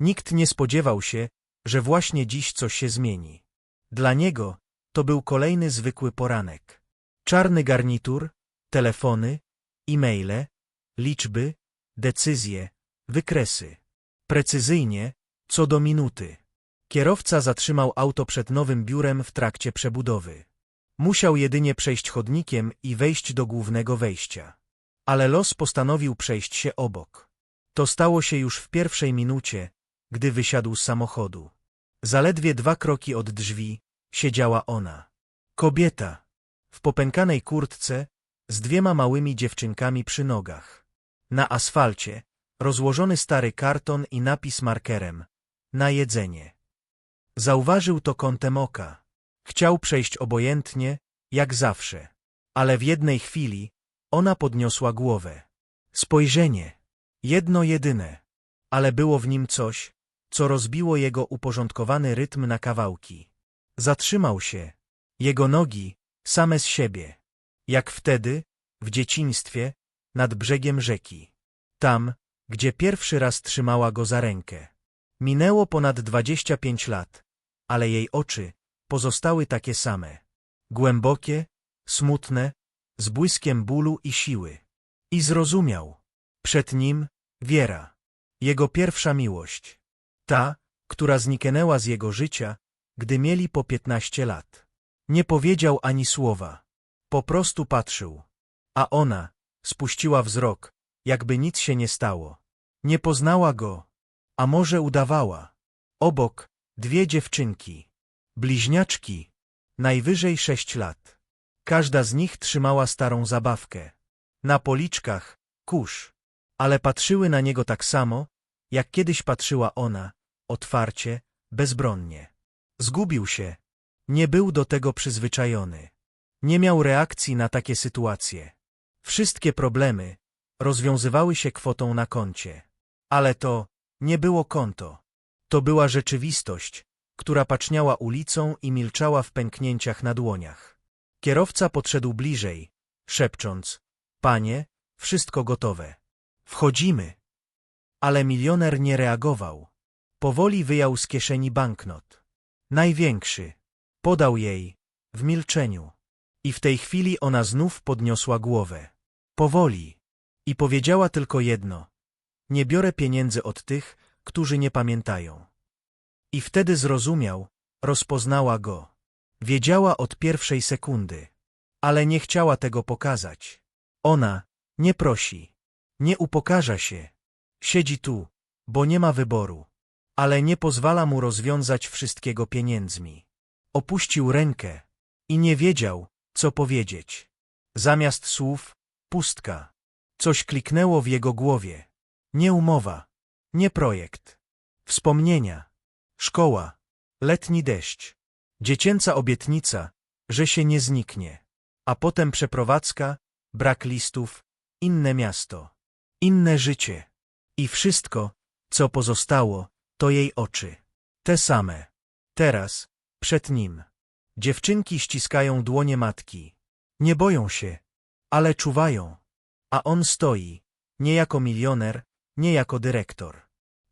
Nikt nie spodziewał się, że właśnie dziś coś się zmieni. Dla niego to był kolejny zwykły poranek. Czarny garnitur, telefony, e-maile, liczby, decyzje, wykresy. Precyzyjnie, co do minuty. Kierowca zatrzymał auto przed nowym biurem w trakcie przebudowy. Musiał jedynie przejść chodnikiem i wejść do głównego wejścia. Ale los postanowił przejść się obok. To stało się już w pierwszej minucie, gdy wysiadł z samochodu. Zaledwie dwa kroki od drzwi siedziała ona. Kobieta. W popękanej kurtce, z dwiema małymi dziewczynkami przy nogach. Na asfalcie, rozłożony stary karton i napis markerem. Na jedzenie. Zauważył to kątem oka. Chciał przejść obojętnie, jak zawsze. Ale w jednej chwili ona podniosła głowę. Spojrzenie. Jedno jedyne. Ale było w nim coś, co rozbiło jego uporządkowany rytm na kawałki. Zatrzymał się. Jego nogi, same z siebie. Jak wtedy, w dzieciństwie, nad brzegiem rzeki. Tam, gdzie pierwszy raz trzymała go za rękę. Minęło ponad dwadzieścia pięć lat, ale jej oczy pozostały takie same. Głębokie, smutne, z błyskiem bólu i siły. I zrozumiał. Przed nim wiera. Jego pierwsza miłość. Ta, która zniknęła z jego życia, gdy mieli po piętnaście lat. Nie powiedział ani słowa. Po prostu patrzył. A ona spuściła wzrok, jakby nic się nie stało. Nie poznała go. A może udawała. Obok dwie dziewczynki. Bliźniaczki. Najwyżej sześć lat. Każda z nich trzymała starą zabawkę. Na policzkach kurz. Ale patrzyły na niego tak samo, jak kiedyś patrzyła ona, otwarcie, bezbronnie. Zgubił się. Nie był do tego przyzwyczajony. Nie miał reakcji na takie sytuacje. Wszystkie problemy rozwiązywały się kwotą na koncie. Ale to nie było konto. To była rzeczywistość, która paczniała ulicą i milczała w pęknięciach na dłoniach. Kierowca podszedł bliżej, szepcząc, panie, wszystko gotowe. Wchodzimy. Ale milioner nie reagował. Powoli wyjął z kieszeni banknot. Największy. Podał jej, w milczeniu. I w tej chwili ona znów podniosła głowę. Powoli. I powiedziała tylko jedno. Nie biorę pieniędzy od tych, którzy nie pamiętają. I wtedy zrozumiał, rozpoznała go. Wiedziała od pierwszej sekundy. Ale nie chciała tego pokazać. Ona nie prosi. Nie upokarza się. Siedzi tu, bo nie ma wyboru. Ale nie pozwala mu rozwiązać wszystkiego pieniędzmi. Opuścił rękę i nie wiedział, co powiedzieć. Zamiast słów, pustka. Coś kliknęło w jego głowie. Nie umowa, nie projekt. Wspomnienia. Szkoła. Letni deszcz. Dziecięca obietnica, że się nie zniknie. A potem przeprowadzka, brak listów, inne miasto. Inne życie. I wszystko, co pozostało, to jej oczy. Te same. Teraz, przed nim. Dziewczynki ściskają dłonie matki. Nie boją się, ale czuwają. A on stoi, nie jako milioner, nie jako dyrektor,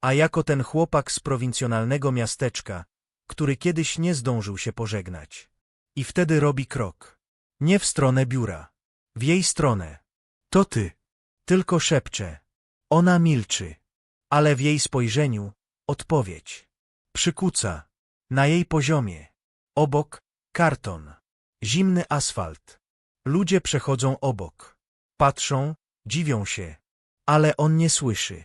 a jako ten chłopak z prowincjonalnego miasteczka, który kiedyś nie zdążył się pożegnać. I wtedy robi krok. Nie w stronę biura. W jej stronę. To ty. Tylko szepcze. Ona milczy. Ale w jej spojrzeniu odpowiedź. Przykuca. Na jej poziomie. Obok karton. Zimny asfalt. Ludzie przechodzą obok. Patrzą, dziwią się. Ale on nie słyszy.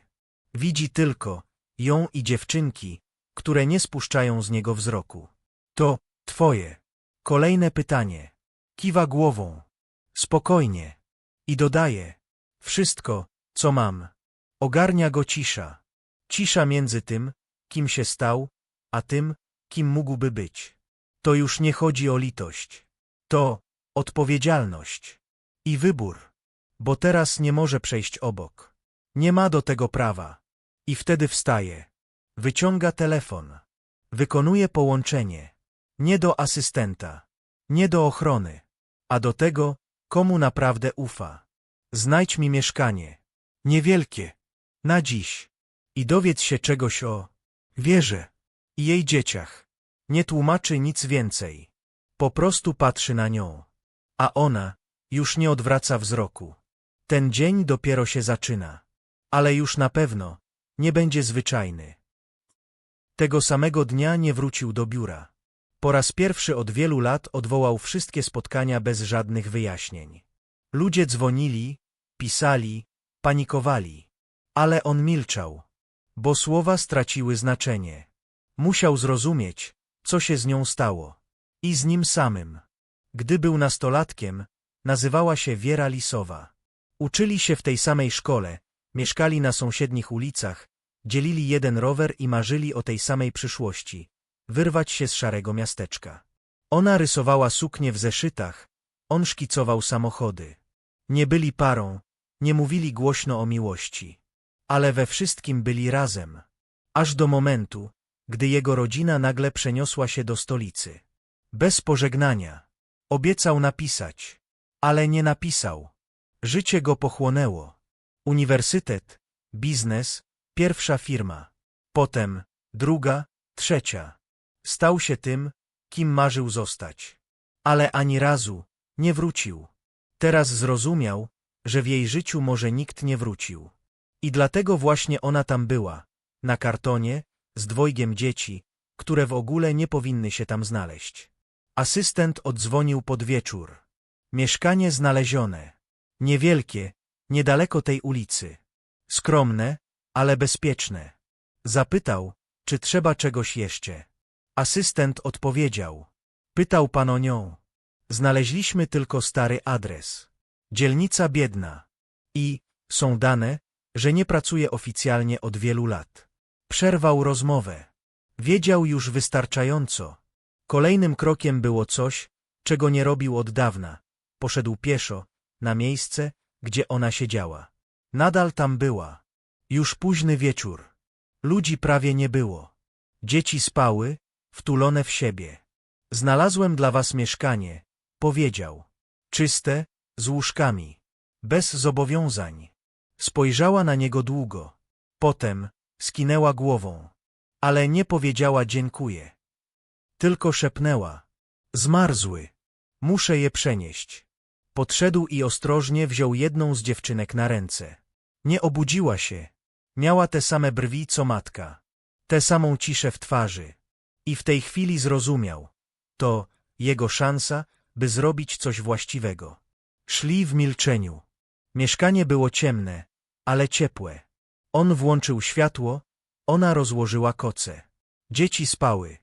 Widzi tylko ją i dziewczynki, które nie spuszczają z niego wzroku. To twoje. Kolejne pytanie. Kiwa głową. Spokojnie. I dodaje. Wszystko, co mam. Ogarnia go cisza. Cisza między tym, kim się stał, a tym, kim mógłby być. To już nie chodzi o litość. To odpowiedzialność. I wybór. Bo teraz nie może przejść obok. Nie ma do tego prawa. I wtedy wstaje. Wyciąga telefon. Wykonuje połączenie. Nie do asystenta. Nie do ochrony. A do tego, komu naprawdę ufa. Znajdź mi mieszkanie. Niewielkie. Na dziś. I dowiedz się czegoś o Wierzę. I jej dzieciach. Nie tłumaczy nic więcej. Po prostu patrzy na nią. A ona już nie odwraca wzroku. Ten dzień dopiero się zaczyna. Ale już na pewno nie będzie zwyczajny. Tego samego dnia nie wrócił do biura. Po raz pierwszy od wielu lat odwołał wszystkie spotkania bez żadnych wyjaśnień. Ludzie dzwonili, pisali, panikowali. Ale on milczał, bo słowa straciły znaczenie. Musiał zrozumieć, co się z nią stało. I z nim samym. Gdy był nastolatkiem, nazywała się Wiera Lisowa. Uczyli się w tej samej szkole, mieszkali na sąsiednich ulicach, dzielili jeden rower i marzyli o tej samej przyszłości wyrwać się z szarego miasteczka. Ona rysowała suknie w zeszytach, on szkicował samochody. Nie byli parą, nie mówili głośno o miłości, ale we wszystkim byli razem. Aż do momentu, gdy jego rodzina nagle przeniosła się do stolicy. Bez pożegnania. Obiecał napisać, ale nie napisał. Życie go pochłonęło. Uniwersytet, biznes, pierwsza firma. Potem druga, trzecia. Stał się tym, kim marzył zostać. Ale ani razu nie wrócił. Teraz zrozumiał, że w jej życiu może nikt nie wrócił. I dlatego właśnie ona tam była, na kartonie, z dwojgiem dzieci, które w ogóle nie powinny się tam znaleźć. Asystent odzwonił pod wieczór. Mieszkanie znalezione. Niewielkie, niedaleko tej ulicy. Skromne, ale bezpieczne. Zapytał, czy trzeba czegoś jeszcze. Asystent odpowiedział. Pytał pan o nią. Znaleźliśmy tylko stary adres. Dzielnica biedna. I są dane, że nie pracuje oficjalnie od wielu lat. Przerwał rozmowę. Wiedział już wystarczająco. Kolejnym krokiem było coś, czego nie robił od dawna. Poszedł pieszo, na miejsce, gdzie ona siedziała. Nadal tam była. Już późny wieczór. Ludzi prawie nie było. Dzieci spały, wtulone w siebie. Znalazłem dla was mieszkanie, powiedział. Czyste, z łóżkami. Bez zobowiązań. Spojrzała na niego długo. Potem skinęła głową. Ale nie powiedziała dziękuję. Tylko szepnęła. Zmarzły. Muszę je przenieść. Podszedł i ostrożnie wziął jedną z dziewczynek na ręce. Nie obudziła się. Miała te same brwi co matka. Tę samą ciszę w twarzy. I w tej chwili zrozumiał. To jego szansa, by zrobić coś właściwego. Szli w milczeniu. Mieszkanie było ciemne, ale ciepłe. On włączył światło, ona rozłożyła koce. Dzieci spały.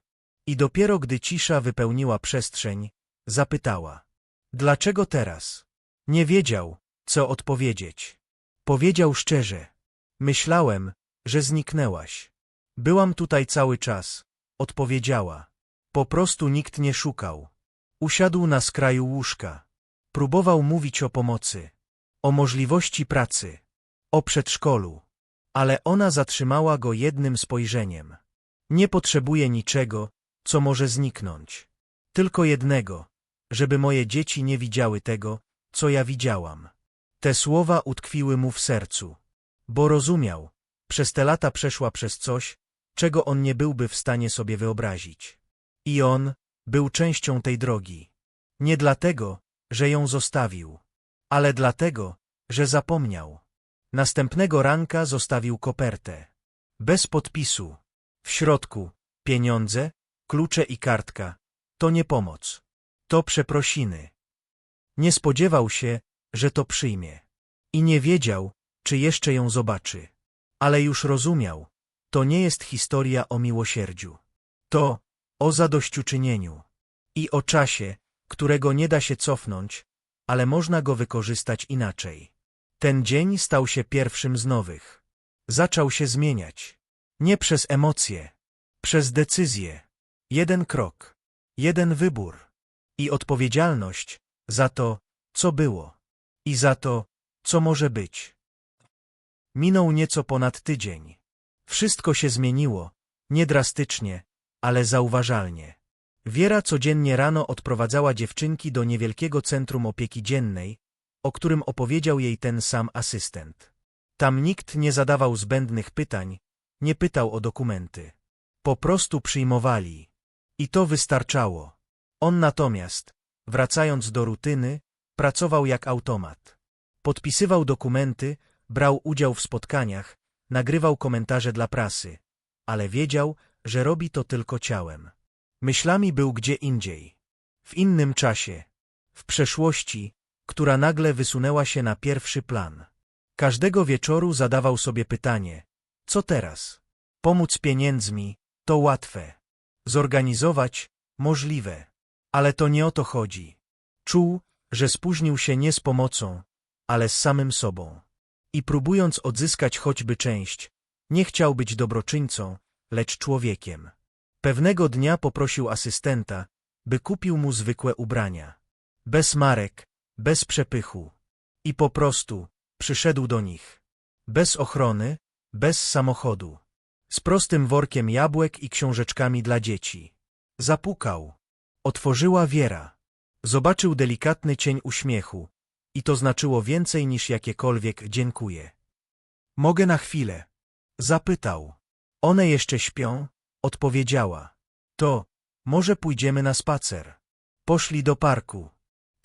I dopiero gdy cisza wypełniła przestrzeń, zapytała. Dlaczego teraz? Nie wiedział, co odpowiedzieć. Powiedział szczerze. Myślałem, że zniknęłaś. Byłam tutaj cały czas, Odpowiedziała. Po prostu nikt nie szukał. Usiadł na skraju łóżka. Próbował mówić o pomocy. O możliwości pracy. O przedszkolu. Ale ona zatrzymała go jednym spojrzeniem. Nie potrzebuję niczego, co może zniknąć. Tylko jednego, żeby moje dzieci nie widziały tego, co ja widziałam. Te słowa utkwiły mu w sercu. Bo rozumiał, przez te lata przeszła przez coś, czego on nie byłby w stanie sobie wyobrazić. I on był częścią tej drogi. Nie dlatego, że ją zostawił, ale dlatego, że zapomniał. Następnego ranka zostawił kopertę. Bez podpisu. W środku pieniądze, klucze i kartka. To nie pomoc. To przeprosiny. Nie spodziewał się, że to przyjmie. I nie wiedział, czy jeszcze ją zobaczy. Ale już rozumiał, to nie jest historia o miłosierdziu. To o zadośćuczynieniu i o czasie, którego nie da się cofnąć, ale można go wykorzystać inaczej. Ten dzień stał się pierwszym z nowych. Zaczął się zmieniać. Nie przez emocje, przez decyzję. Jeden krok, jeden wybór i odpowiedzialność za to, co było i za to, co może być. Minął nieco ponad tydzień. Wszystko się zmieniło, nie drastycznie, ale zauważalnie. Wiera codziennie rano odprowadzała dziewczynki do niewielkiego centrum opieki dziennej, o którym opowiedział jej ten sam asystent. Tam nikt nie zadawał zbędnych pytań, nie pytał o dokumenty. Po prostu przyjmowali. I to wystarczało. On natomiast, wracając do rutyny, pracował jak automat. Podpisywał dokumenty, brał udział w spotkaniach, nagrywał komentarze dla prasy, ale wiedział, że robi to tylko ciałem. Myślami był gdzie indziej. W innym czasie. W przeszłości, która nagle wysunęła się na pierwszy plan. Każdego wieczoru zadawał sobie pytanie, co teraz? Pomóc pieniędzmi, to łatwe. Zorganizować, możliwe. Ale to nie o to chodzi. Czuł, że spóźnił się nie z pomocą, ale z samym sobą. I próbując odzyskać choćby część, nie chciał być dobroczyńcą, lecz człowiekiem. Pewnego dnia poprosił asystenta, by kupił mu zwykłe ubrania. Bez marek, bez przepychu. I po prostu przyszedł do nich. Bez ochrony, bez samochodu. Z prostym workiem jabłek i książeczkami dla dzieci. Zapukał. Otworzyła Wiera. Zobaczył delikatny cień uśmiechu. I to znaczyło więcej niż jakiekolwiek dziękuję. Mogę na chwilę? Zapytał. One jeszcze śpią? Odpowiedziała. To, może pójdziemy na spacer. Poszli do parku.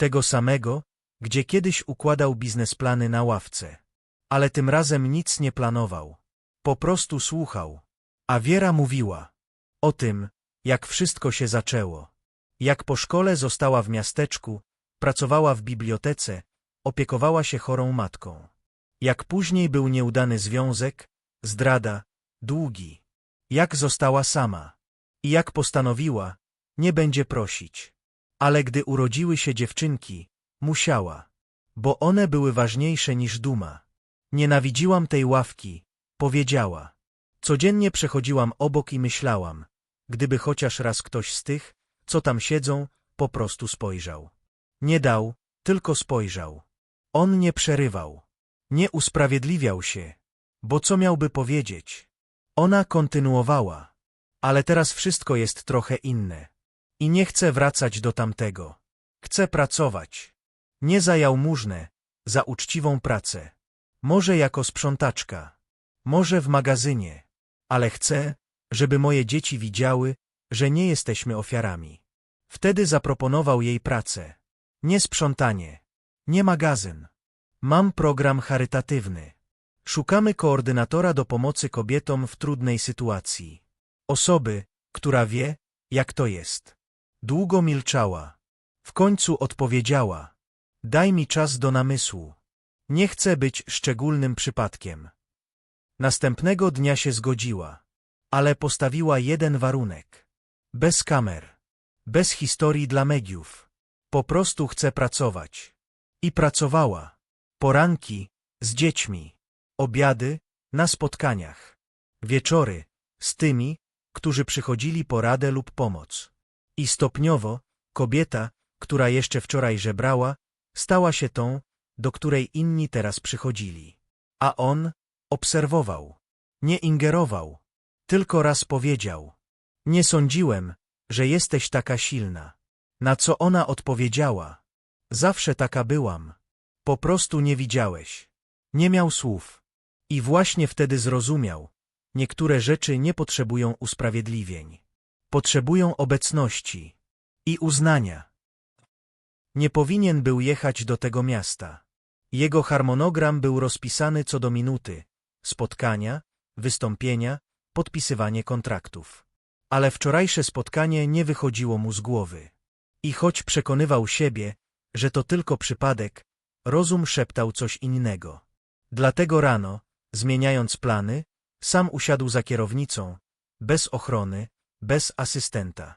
Tego samego, gdzie kiedyś układał biznesplany na ławce. Ale tym razem nic nie planował. Po prostu słuchał. A Wiera mówiła. O tym, jak wszystko się zaczęło. Jak po szkole została w miasteczku, pracowała w bibliotece, opiekowała się chorą matką. Jak później był nieudany związek, zdrada, długi. Jak została sama. I jak postanowiła, nie będzie prosić. Ale gdy urodziły się dziewczynki, musiała. Bo one były ważniejsze niż duma. Nienawidziłam tej ławki, powiedziała. Codziennie przechodziłam obok i myślałam, gdyby chociaż raz ktoś z tych, co tam siedzą, po prostu spojrzał. Nie dał, tylko spojrzał. On nie przerywał. Nie usprawiedliwiał się. Bo co miałby powiedzieć? Ona kontynuowała. Ale teraz wszystko jest trochę inne. I nie chcę wracać do tamtego. Chcę pracować. Nie za jałmużnę, za uczciwą pracę. Może jako sprzątaczka. Może w magazynie. Ale chcę, żeby moje dzieci widziały, że nie jesteśmy ofiarami. Wtedy zaproponował jej pracę. Nie sprzątanie. Nie magazyn. Mam program charytatywny. Szukamy koordynatora do pomocy kobietom w trudnej sytuacji. Osoby, która wie, jak to jest. Długo milczała. W końcu odpowiedziała. Daj mi czas do namysłu. Nie chcę być szczególnym przypadkiem. Następnego dnia się zgodziła. Ale postawiła jeden warunek. Bez kamer. Bez historii dla mediów. Po prostu chcę pracować. I pracowała. Poranki, z dziećmi. Obiady, na spotkaniach. Wieczory, z tymi, którzy przychodzili po radę lub pomoc. I stopniowo, kobieta, która jeszcze wczoraj żebrała, stała się tą, do której inni teraz przychodzili. A on obserwował. Nie ingerował. Tylko raz powiedział. Nie sądziłem, że jesteś taka silna. Na co ona odpowiedziała. Zawsze taka byłam. Po prostu nie widziałeś. Nie miał słów. I właśnie wtedy zrozumiał. Niektóre rzeczy nie potrzebują usprawiedliwień. Potrzebują obecności i uznania. Nie powinien był jechać do tego miasta. Jego harmonogram był rozpisany co do minuty. Spotkania, wystąpienia, podpisywanie kontraktów. Ale wczorajsze spotkanie nie wychodziło mu z głowy. I choć przekonywał siebie, że to tylko przypadek, rozum szeptał coś innego. Dlatego rano, zmieniając plany, sam usiadł za kierownicą, bez ochrony, bez asystenta.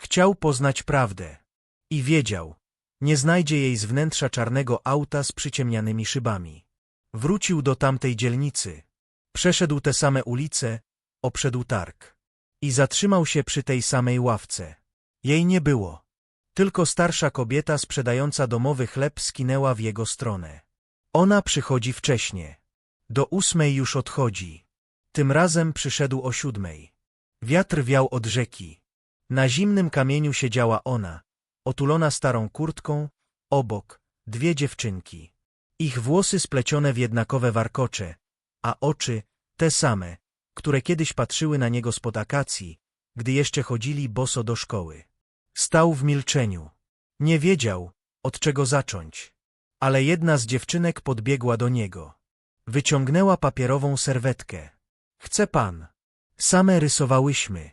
Chciał poznać prawdę. I wiedział, nie znajdzie jej z wnętrza czarnego auta z przyciemnianymi szybami. Wrócił do tamtej dzielnicy. Przeszedł te same ulice, obszedł targ. I zatrzymał się przy tej samej ławce. Jej nie było. Tylko starsza kobieta sprzedająca domowy chleb skinęła w jego stronę. Ona przychodzi wcześnie. Do ósmej już odchodzi. Tym razem przyszedł o siódmej. Wiatr wiał od rzeki. Na zimnym kamieniu siedziała ona, otulona starą kurtką, obok dwie dziewczynki. Ich włosy splecione w jednakowe warkocze, a oczy te same, które kiedyś patrzyły na niego spod akacji, gdy jeszcze chodzili boso do szkoły. Stał w milczeniu. Nie wiedział, od czego zacząć. Ale jedna z dziewczynek podbiegła do niego. Wyciągnęła papierową serwetkę. Chce pan. Same rysowałyśmy.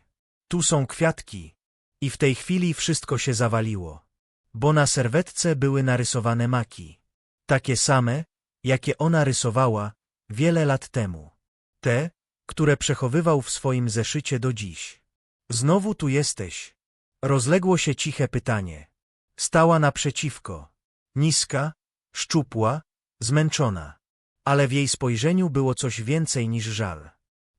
Tu są kwiatki. I w tej chwili wszystko się zawaliło. Bo na serwetce były narysowane maki. Takie same, jakie ona rysowała wiele lat temu. Te, które przechowywał w swoim zeszycie do dziś. Znowu tu jesteś. Rozległo się ciche pytanie. Stała naprzeciwko. Niska, szczupła, zmęczona. Ale w jej spojrzeniu było coś więcej niż żal.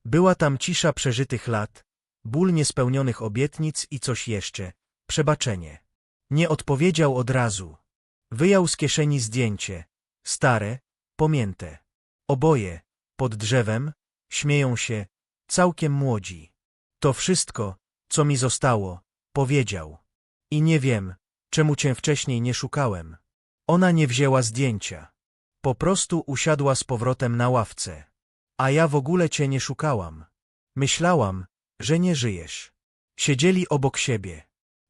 Była tam cisza przeżytych lat, ból niespełnionych obietnic i coś jeszcze, przebaczenie. Nie odpowiedział od razu. Wyjął z kieszeni zdjęcie, stare, pomięte. Oboje, pod drzewem, śmieją się, całkiem młodzi. To wszystko, co mi zostało, powiedział. I nie wiem, czemu cię wcześniej nie szukałem. Ona nie wzięła zdjęcia. Po prostu usiadła z powrotem na ławce. A ja w ogóle cię nie szukałam. Myślałam, że nie żyjesz. Siedzieli obok siebie.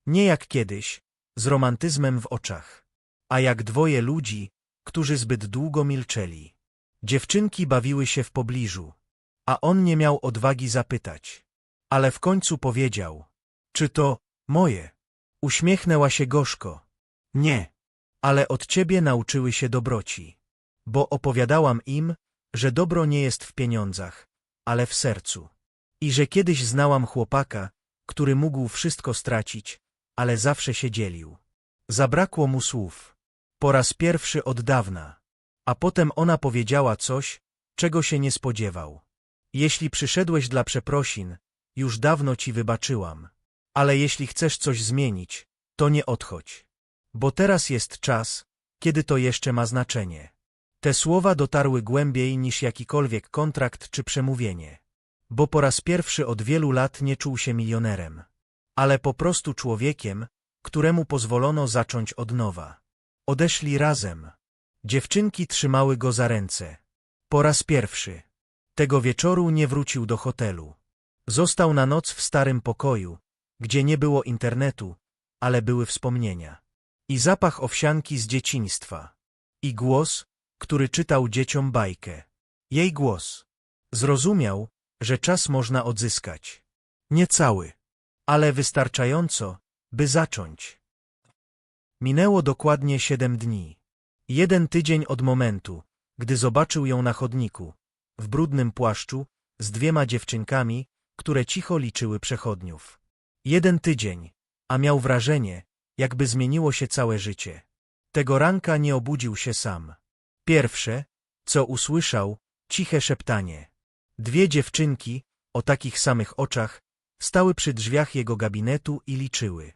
Nie jak kiedyś, z romantyzmem w oczach. A jak dwoje ludzi, którzy zbyt długo milczeli. Dziewczynki bawiły się w pobliżu. A on nie miał odwagi zapytać. Ale w końcu powiedział. Czy to moje? Uśmiechnęła się gorzko. Nie. Ale od ciebie nauczyły się dobroci. Bo opowiadałam im, że dobro nie jest w pieniądzach, ale w sercu. I że kiedyś znałam chłopaka, który mógł wszystko stracić, ale zawsze się dzielił. Zabrakło mu słów. Po raz pierwszy od dawna. A potem ona powiedziała coś, czego się nie spodziewał. Jeśli przyszedłeś dla przeprosin, już dawno ci wybaczyłam. Ale jeśli chcesz coś zmienić, to nie odchodź. Bo teraz jest czas, kiedy to jeszcze ma znaczenie. Te słowa dotarły głębiej niż jakikolwiek kontrakt czy przemówienie. Bo po raz pierwszy od wielu lat nie czuł się milionerem. Ale po prostu człowiekiem, któremu pozwolono zacząć od nowa. Odeszli razem. Dziewczynki trzymały go za ręce. Po raz pierwszy. Tego wieczoru nie wrócił do hotelu. Został na noc w starym pokoju, gdzie nie było internetu, ale były wspomnienia. I zapach owsianki z dzieciństwa. I głos, który czytał dzieciom bajkę. Jej głos. Zrozumiał, że czas można odzyskać. Nie cały, ale wystarczająco, by zacząć. Minęło dokładnie siedem dni. Jeden tydzień od momentu, gdy zobaczył ją na chodniku, w brudnym płaszczu, z dwiema dziewczynkami, które cicho liczyły przechodniów. Jeden tydzień, a miał wrażenie, jakby zmieniło się całe życie. Tego ranka nie obudził się sam. Pierwsze, co usłyszał, ciche szeptanie. Dwie dziewczynki, o takich samych oczach, stały przy drzwiach jego gabinetu i liczyły.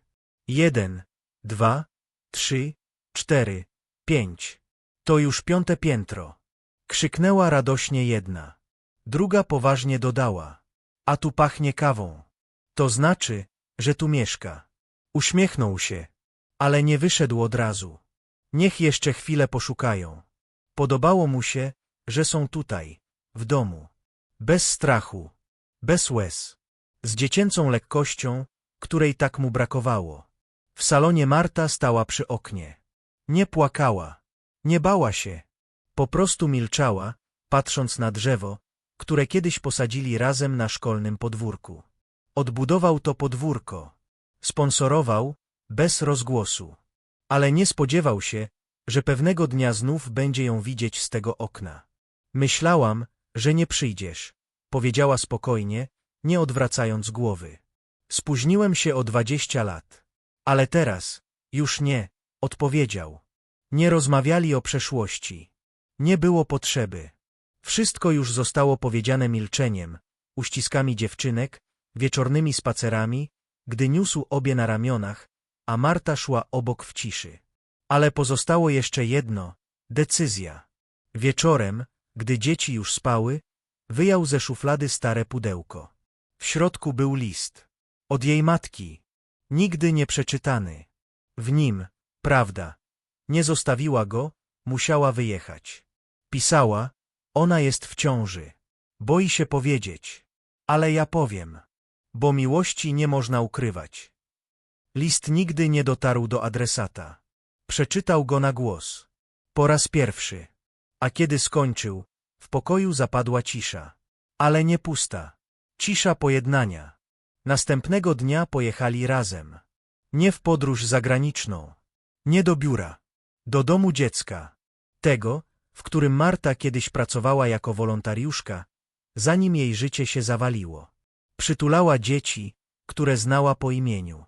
Jeden, dwa, trzy, cztery, pięć. To już piąte piętro. Krzyknęła radośnie jedna. Druga poważnie dodała. A tu pachnie kawą. To znaczy, że tu mieszka. Uśmiechnął się, ale nie wyszedł od razu. Niech jeszcze chwilę poszukają. Podobało mu się, że są tutaj, w domu. Bez strachu, bez łez. Z dziecięcą lekkością, której tak mu brakowało. W salonie Marta stała przy oknie. Nie płakała, nie bała się. Po prostu milczała, patrząc na drzewo, które kiedyś posadzili razem na szkolnym podwórku. Odbudował to podwórko. Sponsorował, bez rozgłosu. Ale nie spodziewał się, że pewnego dnia znów będzie ją widzieć z tego okna. Myślałam, że nie przyjdziesz, powiedziała spokojnie, nie odwracając głowy. Spóźniłem się o dwadzieścia lat. Ale teraz, już nie, odpowiedział. Nie rozmawiali o przeszłości. Nie było potrzeby. Wszystko już zostało powiedziane milczeniem, uściskami dziewczynek, wieczornymi spacerami, gdy niósł obie na ramionach, a Marta szła obok w ciszy. Ale pozostało jeszcze jedno – decyzja. Wieczorem, gdy dzieci już spały, wyjął ze szuflady stare pudełko. W środku był list. Od jej matki. Nigdy nie przeczytany. W nim, prawda, nie zostawiła go, musiała wyjechać. Pisała, ona jest w ciąży. Boi się powiedzieć. Ale ja powiem. Bo miłości nie można ukrywać. List nigdy nie dotarł do adresata. Przeczytał go na głos. Po raz pierwszy. A kiedy skończył, w pokoju zapadła cisza. Ale nie pusta. Cisza pojednania. Następnego dnia pojechali razem. Nie w podróż zagraniczną. Nie do biura. Do domu dziecka. Tego, w którym Marta kiedyś pracowała jako wolontariuszka, zanim jej życie się zawaliło. Przytulała dzieci, które znała po imieniu.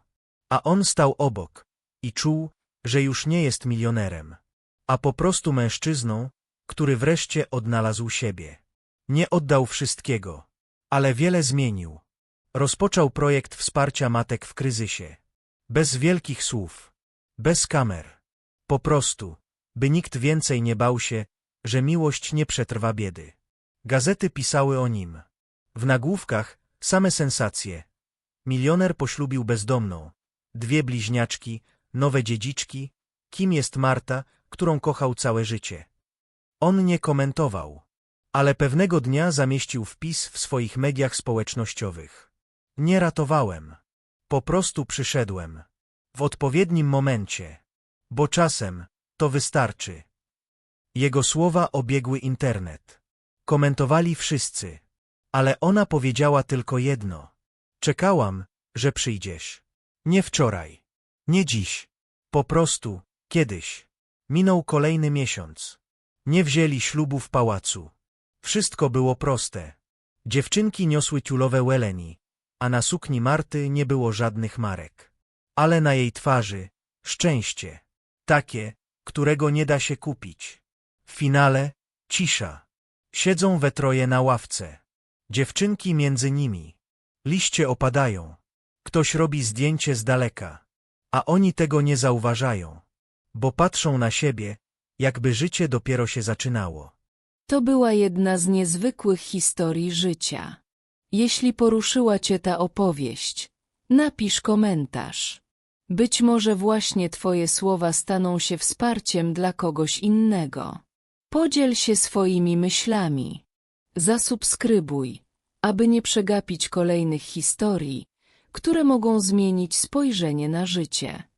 A on stał obok i czuł, że już nie jest milionerem, a po prostu mężczyzną, który wreszcie odnalazł siebie. Nie oddał wszystkiego, ale wiele zmienił. Rozpoczął projekt wsparcia matek w kryzysie. Bez wielkich słów, bez kamer. Po prostu, by nikt więcej nie bał się, że miłość nie przetrwa biedy. Gazety pisały o nim. W nagłówkach same sensacje. Milioner poślubił bezdomną. Dwie bliźniaczki, nowe dziedziczki. Kim jest Marta, którą kochał całe życie? On nie komentował. Ale pewnego dnia zamieścił wpis w swoich mediach społecznościowych. Nie ratowałem. Po prostu przyszedłem. W odpowiednim momencie. Bo czasem to wystarczy. Jego słowa obiegły internet. Komentowali wszyscy. Ale ona powiedziała tylko jedno. Czekałam, że przyjdziesz. Nie wczoraj. Nie dziś. Po prostu, kiedyś. Minął kolejny miesiąc. Nie wzięli ślubu w pałacu. Wszystko było proste. Dziewczynki niosły ciulowe weleni, a na sukni Marty nie było żadnych marek. Ale na jej twarzy szczęście. Takie, którego nie da się kupić. W finale cisza. Siedzą we troje na ławce. Dziewczynki między nimi. Liście opadają. Ktoś robi zdjęcie z daleka. A oni tego nie zauważają. Bo patrzą na siebie, jakby życie dopiero się zaczynało. To była jedna z niezwykłych historii życia. Jeśli poruszyła Cię ta opowieść, napisz komentarz. Być może właśnie Twoje słowa staną się wsparciem dla kogoś innego. Podziel się swoimi myślami. Zasubskrybuj, aby nie przegapić kolejnych historii, które mogą zmienić spojrzenie na życie.